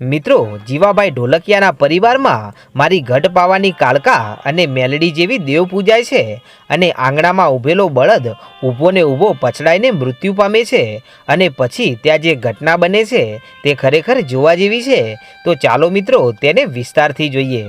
મિત્રો, જીવાભાઈ ઢોલકિયાના પરિવારમાં મારી ઘટ પાવાની કાળકા અને મેલડી જેવી દેવ પૂજાય છે અને આંગણામાં ઊભેલો બળદ ઊભો ને ઊભો પછડાઈને મૃત્યુ પામે છે અને પછી ત્યાં જે ઘટના બને છે તે ખરેખર જોવા જેવી છે. તો ચાલો મિત્રો, તેને વિસ્તારથી જોઈએ.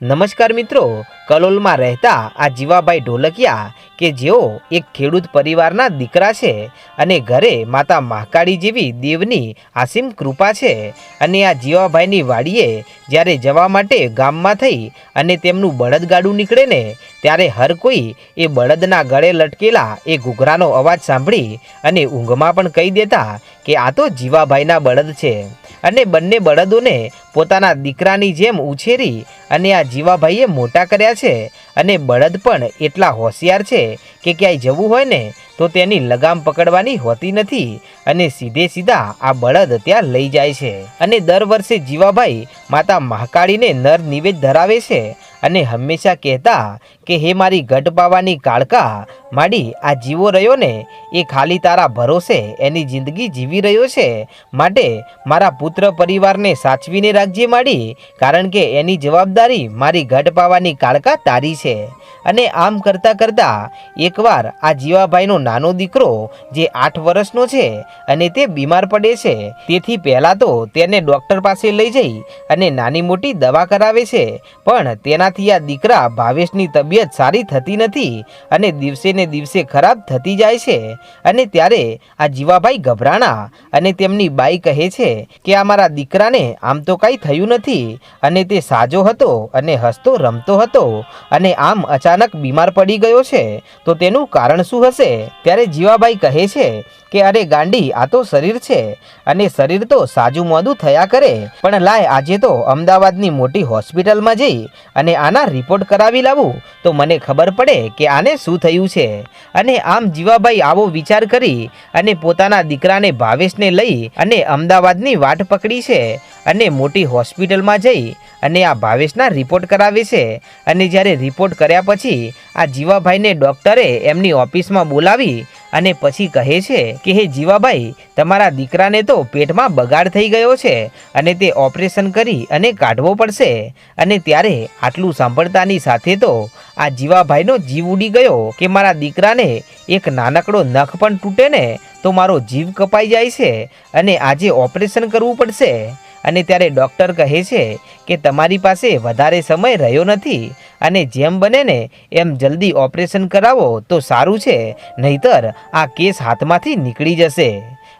નમસ્કાર મિત્રો, કલોલમાં રહેતા આ જીવાભાઈ ઢોલકિયા કે જેઓ એક ખેડૂત પરિવારના દીકરા છે અને ઘરે માતા મહાકાળી જેવી દેવની આસીમ કૃપા છે અને આ જીવાભાઈની વાડીએ જ્યારે જવા માટે ગામમાં થઈ અને તેમનું બળદગાડું નીકળે ને ત્યારે હર કોઈ એ બળદના ગળે લટકેલા એ ઘૂઘરાનો અવાજ સાંભળી અને ઊંઘમાં પણ કહી દેતા કે આ તો જીવાભાઈના બળદ છે. અને બંને બળદોને પોતાના દીકરાની જેમ ઉછેરી અને આ જીવાભાઈએ મોટા કર્યા છે. અને બળદ પણ એટલા હોશિયાર છે કે ક્યાંય જવું હોય ને, તો તેની લગામ પકડવાની હોતી નથી અને સીધે સીધા આ બળદ ત્યાં લઈ જાય છે. અને દર વર્ષે જીવાભાઈ માતા મહાકાળીને નર નિવેદ ધરાવે છે અને હંમેશા કહેતા કે, હે મારી ગઢ પાવાની કાળકા, માડી, આ જીવો રહ્યો ને, એ ખાલી તારા ભરોસે એની જિંદગી જીવી રહ્યો છે. માટે મારા પુત્ર પરિવારને સાચવીને રાખજે માડી, કારણ કે એની જવાબદારી મારી ગઢ પાવાની કાળકા તારી છે. અને આમ કરતાં કરતાં એકવાર આ જીવાભાઈનો નાનો દીકરો, જે આઠ વર્ષનો છે અને તે બીમાર પડે છે, તેથી પહેલાં તો તેને ડૉક્ટર પાસે લઈ જઈ અને નાની મોટી દવા કરાવે છે. પણ તેનાથી આ દીકરા ભાવેશની તબિયત સારી થતી નથી અને દિવસે ને દિવસે ખરાબ થતી જાય છે અને ત્યારે આ જીવાભાઈ ગભરાણા અને તેમની બાઈ કહે છે કે આ મારા દીકરાને આમ તો કાંઈ થયું નથી અને તે સાજો હતો અને હસતો રમતો હતો અને આમ અચાનક બીમાર પડી ગયો છે તો તેનું કારણ શું હશે? ત્યારે જીવાભાઈ કહે છે કે અરે ગાંડી, આ તો શરીર છે. અને શરીર તો સાજું મોદું થયા કરે. પણ લાય, આજે તો અમદાવાદની મોટી હોસ્પિટલમાં જઈ અને આના રિપોર્ટ કરાવી લાવું. તો મને ખબર પડે કે આને શું થયું છે. અને આમ જીવાભાઈ આવો વિચાર કરી અને પોતાના દીકરાને ભાવેશને લઈ અને અમદાવાદની વાટ પકડી છે. અને મોટી હોસ્પિટલમાં જઈ અને આ ભાવેશના રિપોર્ટ કરાવે છે. અને જ્યારે રિપોર્ટ કર્યા પછી આ જીવાભાઈને ડૉક્ટરે એમની ઓફિસમાં બોલાવી અને પછી કહે છે કે, હે જીવાભાઈ તમારા દીકરાને તો પેટમાં બગાડ થઈ ગયો છે અને તે ઓપરેશન કરી અને કાઢવો પડશે. અને ત્યારે આટલું સાંભળતાની સાથે તો આ જીવાભાઈનો જીવ ઉડી ગયો કે મારા દીકરાને એક નાનકડો નખ પણ તૂટે ને તો મારો જીવ કપાઈ જાય છે અને આજે ઓપરેશન કરવું પડશે. અને ત્યારે ડૉક્ટર કહે છે કે તમારી પાસે વધારે સમય રહ્યો નથી અને જેમ બને ને એમ જલ્દી ઓપરેશન કરાવો તો સારું છે, નહીતર આ કેસ હાથમાંથી નીકળી જશે.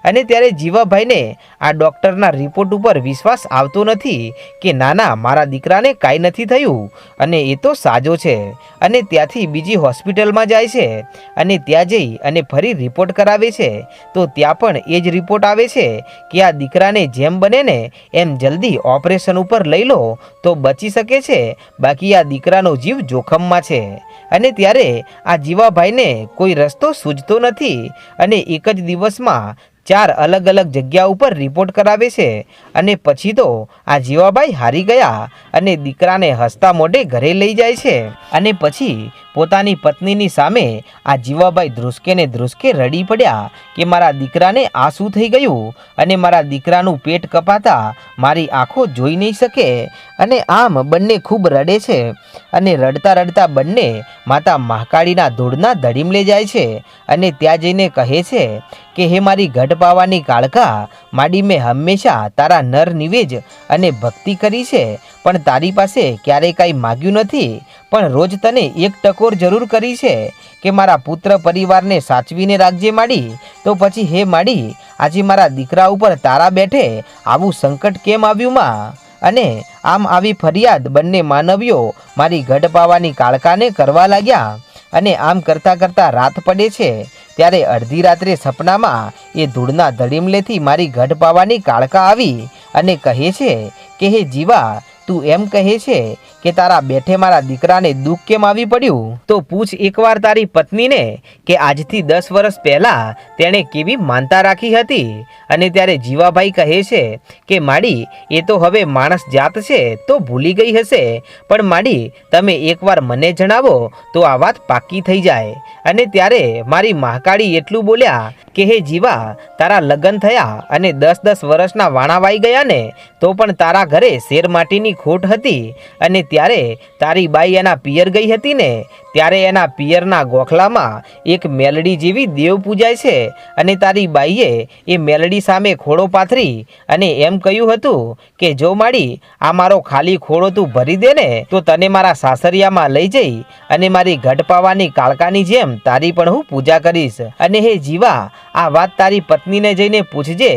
અને ત્યારે જીવાભાઈને આ ડૉક્ટરના રિપોર્ટ ઉપર વિશ્વાસ આવતો નથી કે ના ના મારા દીકરાને કાંઈ નથી થયું. અને એ તો સાજો છે. અને ત્યાંથી બીજી હોસ્પિટલમાં જાય છે. અને ત્યાં જઈ અને ફરી રિપોર્ટ કરાવે છે. તો ત્યાં પણ એ જ રિપોર્ટ આવે છે કે આ દીકરાને જેમ બને ને એમ જલ્દી ઓપરેશન ઉપર લઈ લો તો બચી શકે છે. બાકી આ દીકરાનો જીવ જોખમમાં છે. અને ત્યારે આ જીવાભાઈને કોઈ રસ્તો સૂઝતો નથી. અને એક જ દિવસમાં ચાર અલગ અલગ જગ્યા ઉપર રિપોર્ટ કરાવે છે. અને પછી તો આ જીવાભાઈ હારી ગયા અને દીકરાને હસતા મોઢે ઘરે લઈ જાય છે. અને પછી પોતાની પત્નીની સામે આ જીવાભાઈ ધ્રુસકે ને ધ્રુસકે રડી પડ્યા કે મારા દીકરાને આ શું થઈ ગયું અને મારા દીકરાનું પેટ કપાતા મારી આંખો જોઈ નહીં શકે. અને આમ બંને ખૂબ રડે છે. અને રડતા રડતા બંને માતા મહાકાળીના ધૂળના ધડીમલે જાય છે. અને ત્યાં જઈને કહે છે કે, હે મારી ઘટ પાવાની કાળકા માડી મેં હંમેશા તારા નર નિવેજ અને ભક્તિ કરી છે, પણ તારી પાસે ક્યારેય કાંઈ માગ્યું નથી. પણ રોજ તને એક ટકોર જરૂર કરી છે કે મારા પુત્ર પરિવારને સાચવીને રાખજે માડી. તો પછી હે માડી, આજે મારા દીકરા ઉપર તારા બેઠે આવું સંકટ કેમ આવ્યું માં? અને આમ આવી ફરિયાદ બંને માનવીઓ મારી ગઢ પાવાની કાળકાને કરવા લાગ્યા. અને આમ કરતાં કરતાં રાત પડે છે. ત્યારે અડધી રાત્રે સપનામાં એ ધૂળના ધડીમલેથી મારી ગઢ પાવાની કાળકા આવી અને કહે છે કે, હે જીવા તું એમ કહે છે કે તારા બેઠે મારા દીકરાને દુઃખ કેમ આવી પડ્યું? તો પૂછ એકવાર તારી પત્નીને કે આજથી દસ વર્ષ પહેલાં તેણે કેવી માનતા રાખી હતી? અને ત્યારે જીવાભાઈ કહે છે કે, માડી, એ તો હવે માણસ જાત છે તો ભૂલી ગઈ હશે. પણ માડી, તમે એકવાર મને જણાવો તો આ વાત પાકી થઈ જાય. અને ત્યારે મારી મહાકાળી એટલું બોલ્યા કે, હે જીવા, તારા લગ્ન થયા અને દસ દસ વર્ષના વાણા વાઈ ગયા ને, તો પણ તારા ઘરે શેર માટીની ખોટ હતી અને ત્યારે તારી બાઈ એના પિયર ગઈ હતી ને, ત્યારે એના પિયરના ગોખલામાં એક મેલડી જેવી દેવ પૂજાય છે અને તારી બાઈએ એ મેલડી સામે ખોળો પાથરી અને એમ કહ્યું હતું કે, જો માડી, આ મારો ખાલી ખોળો તું ભરી દે ને, તો તને મારા સાસરિયામાં લઈ જઈ અને મારી ઘટપાવાની કાળકાની જેમ તારી પણ હું પૂજા કરીશ. અને હે જીવા, આ વાત તારી પત્નીને જઈને પૂછજે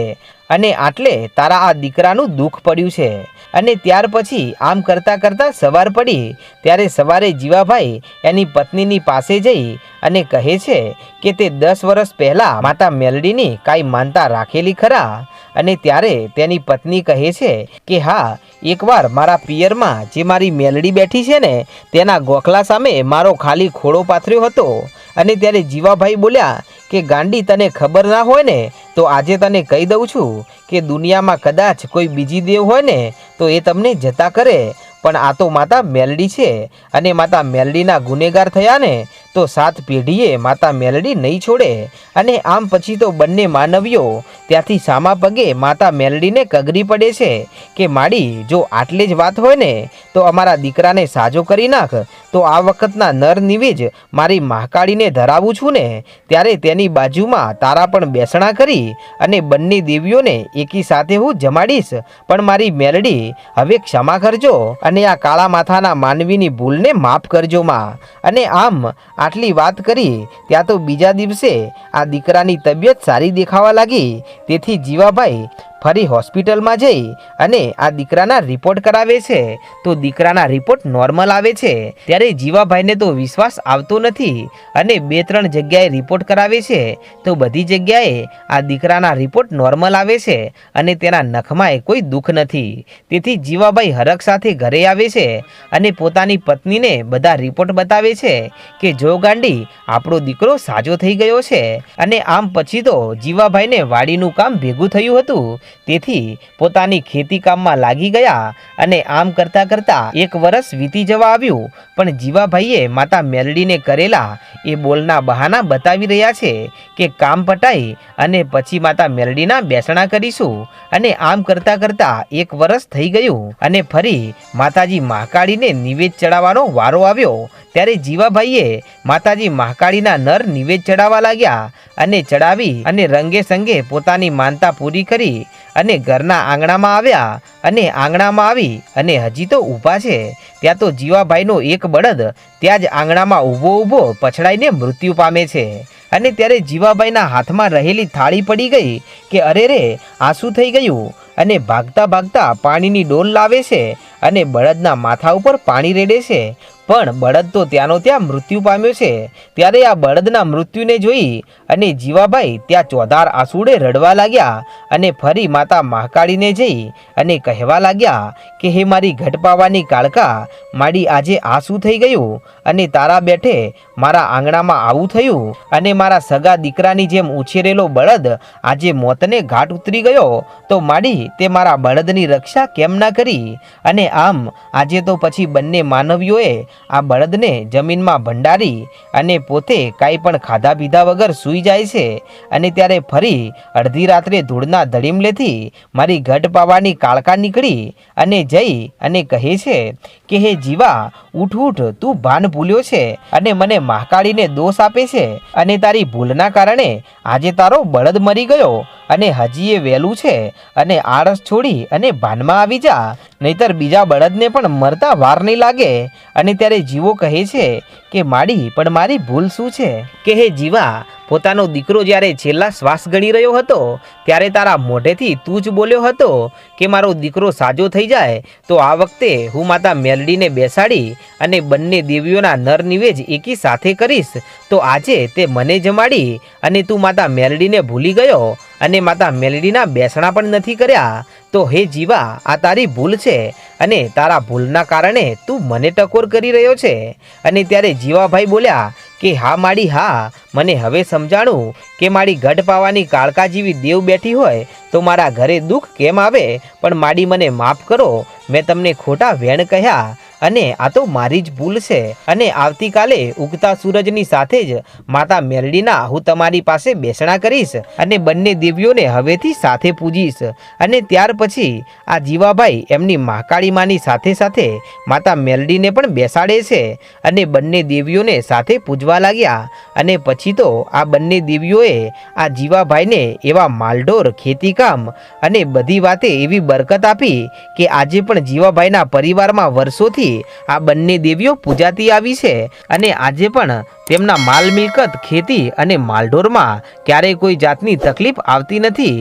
અને આટલે તારા આ દીકરાનું દુઃખ પડ્યું છે. અને ત્યાર પછી આમ કરતાં કરતાં સવાર પડી, ત્યારે સવારે જીવાભાઈ એની પત્નીની પાસે જઈ અને કહે છે કે તે દસ વર્ષ પહેલાં માતા મેલડીની કાંઈ માનતા રાખેલી ખરા. અને ત્યારે તેની પત્ની કહે છે કે, હા, એકવાર મારા પિયરમાં જે મારી મેલડી બેઠી છે ને, તેના ગોખલા સામે મારો ખાલી ખોળો પાથર્યો હતો. અને ત્યારે જીવાભાઈ બોલ્યા કે, ગાંડી, તને ખબર ના હોય ને તો આજે તને કહી દઉં છું કે દુનિયામાં કદાચ કોઈ બીજી દેવ હોય ને, તો એ તમને જતા કરે. પણ આ તો માતા મેલડી છે અને માતા મેલડીના ગુનેગાર થયા ને તો સાત પેઢીએ માતા મેલડી નહીં છોડે અને આમ પછી તો બંને માનવીઓ ત્યાંથી સામા પગે માતા મેલડીને કગરી પડે છે કે માડી, જો આટલી જ વાત હોય ને, તો અમારા દીકરાને સાજો કરી નાખ. તો આ વખતના નર નિવેજ મારી મહાકાળીને ધરાવું છું ને, ત્યારે તેની બાજુમાં તારા પણ બેસણા કરી અને બંને દેવીઓને એકી સાથે હું જમાડીશ. પણ મારી મેલડી, હવે ક્ષમા કરજો અને આ કાળા માથાના માનવીની ભૂલને માફ કરજો માં. અને આમ આટલી વાત કરી, ત્યાં તો બીજા દિવસે આ દીકરાની તબિયત સારી દેખાવા લાગી. તેથી જીવાભાઈ ફરી હોસ્પિટલમાં જઈ અને આ દીકરાના રિપોર્ટ કરાવે છે. તો દીકરાના રિપોર્ટ નોર્મલ આવે છે. ત્યારે જીવાભાઈને તો વિશ્વાસ આવતો નથી અને બે ત્રણ જગ્યાએ રિપોર્ટ કરાવે છે. તો બધી જગ્યાએ આ દીકરાના રિપોર્ટ નોર્મલ આવે છે અને તેના નખમાં કોઈ દુઃખ નથી. તેથી જીવાભાઈ હરખ સાથે ઘરે આવે છે અને પોતાની પત્નીને બધા રિપોર્ટ બતાવે છે કે જો ગાંડી આપણો દીકરો સાજો થઈ ગયો છે. અને આમ પછી તો જીવાભાઈને વાડીનું કામ ભેગું થયું હતું. તેથી પોતાની ખેતી કામમાં લાગી ગયા અને આમ કરતાં કરતાં એક વર્ષ વીતી જવા આવ્યું. પણ જીવાભાઈએ માતા મેલડીને કરેલા એ બોલના બહાના બતાવી રહ્યા છે કે કામ પટાઈ અને પછી માતા મેલડીના બેસણા કરીશું. અને આમ કરતાં કરતાં એક વર્ષ થઈ ગયું અને ફરી માતાજી મહાકાળીને નિવેદ ચડાવવાનો વારો આવ્યો. ત્યારે જીવાભાઈએ માતાજી મહાકાળીના નર નિવેદ ચડાવવા લાગ્યા અને ચડાવી અને રંગે સંગે પોતાની માનતા પૂરી કરી અને ઘરના આંગણામાં આવ્યા અને આંગણામાં આવી અને હજી તો ઊભા છે. ત્યાં તો જીવાભાઈનો એક બળદ ત્યાં જ આંગણામાં ઊભો ઊભો પછડાઈને મૃત્યુ પામે છે. અને ત્યારે જીવાભાઈના હાથમાં રહેલી થાળી પડી ગઈ કે અરે રે આ શું થઈ ગયું અને ભાગતા ભાગતા પાણીની ડોલ લાવે છે અને બળદના માથા ઉપર પાણી રેડે છે. પણ બળદ તો ત્યાંનો ત્યાં મૃત્યુ પામ્યો છે. ત્યારે આ બળદના મૃત્યુને જોઈ અને જીવાભાઈ ત્યાં ચોધાર આંસુડે રડવા લાગ્યા અને ફરી માતા મહાકાળીને જઈ અને કહેવા લાગ્યા કે, હે મારી ઘટપાવાની કાળકા માડી આજે આસુ થઈ ગયું અને તારા બેઠે મારા આંગણામાં આવું થયું અને મારા સગા દીકરાની જેમ ઉછેરેલો બળદ આજે મોતને ઘાટ ઉતરી ગયો. તો માડી, તે મારા બળદની રક્ષા કેમ ના કરી? અને આમ, આજે તો પછી બંને માનવીઓએ આ બળદને જમીનમાં ભંડારી અને પોતે કાંઈ પણ ખાધા પીધા વગર સૂઈ જાય છે અને ત્યારે ફરી અડધી રાત્રે ધૂળના ધડીમલેથી મારી ઘટ પાવાની કાળકા નીકળી અને જઈ અને કહે છે કે, હે જીવા, ઉઠ ઉઠ, તું ભાન ભૂલ્યો છે અને મને મહાકાળીને દોષ આપે છે અને તારી ભૂલના કારણે આજે તારો બળદ મરી ગયો. અને હજી એ વહેલું છે અને આળસ છોડી અને ભાનમાં આવી જા. નહીતર બીજા બળદને પણ મરતા વાર નહીં લાગે. અને ત્યારે જીવો કહે છે કે, માડી, પણ મારી ભૂલ શું છે? કે, હે જીવા, પોતાનો દીકરો જ્યારે છેલ્લા શ્વાસ ગણી રહ્યો હતો, ત્યારે તારા મોઢેથી તું જ બોલ્યો હતો કે, મારો દીકરો સાજો થઈ જાય, તો આ વખતે હું માતા મેલડીને બેસાડી અને બંને દેવીઓના નર નિવેજ એકી સાથે કરીશ. તો આજે તે મને જમાડી અને તું માતા મેલડીને ભૂલી ગયો. અને માતા મેલડીના બેસણા પણ નથી કર્યા. તો હે જીવા, આ તારી ભૂલ છે અને તારા ભૂલના કારણે તું મને ટકોર કરી રહ્યો છે. અને ત્યારે જીવાભાઈ બોલ્યા કે, હા માડી, હા, મને હવે સમજાણું કે મારી ગઢ પાવાની કાળકા જેવી દેવ બેઠી હોય તો મારા ઘરે દુઃખ કેમ આવે? પણ માડી, મને માફ કરો. મેં તમને ખોટા વેણ કહ્યા. અને આ તો મારી જ ભૂલ છે. અને આવતીકાલે ઉગતા સૂરજની સાથે જ માતા મેરડીના હું તમારી પાસે બેસણા કરીશ અને બંને દેવીઓને હવેથી સાથે પૂજીશ. અને ત્યાર પછી આ જીવાભાઈ એમની મહાકાળી માની સાથે સાથે માતા મેલડીને પણ બેસાડે છે અને બંને દેવીઓને સાથે પૂજવા લાગ્યા. અને પછી તો આ બંને દેવીઓએ આ જીવાભાઈને એવા માલઢોર, ખેતીકામ અને બધી વાતે એવી બરકત આપી કે આજે પણ જીવાભાઈના પરિવારમાં વર્ષોથી આ બંને દેવીઓ પૂજાતી આવી છે અને આજે પણ તેમના માલ મિલકત ખેતી અને માલઢોરમાં ક્યારેય કોઈ જાતની તકલીફ આવતી નથી.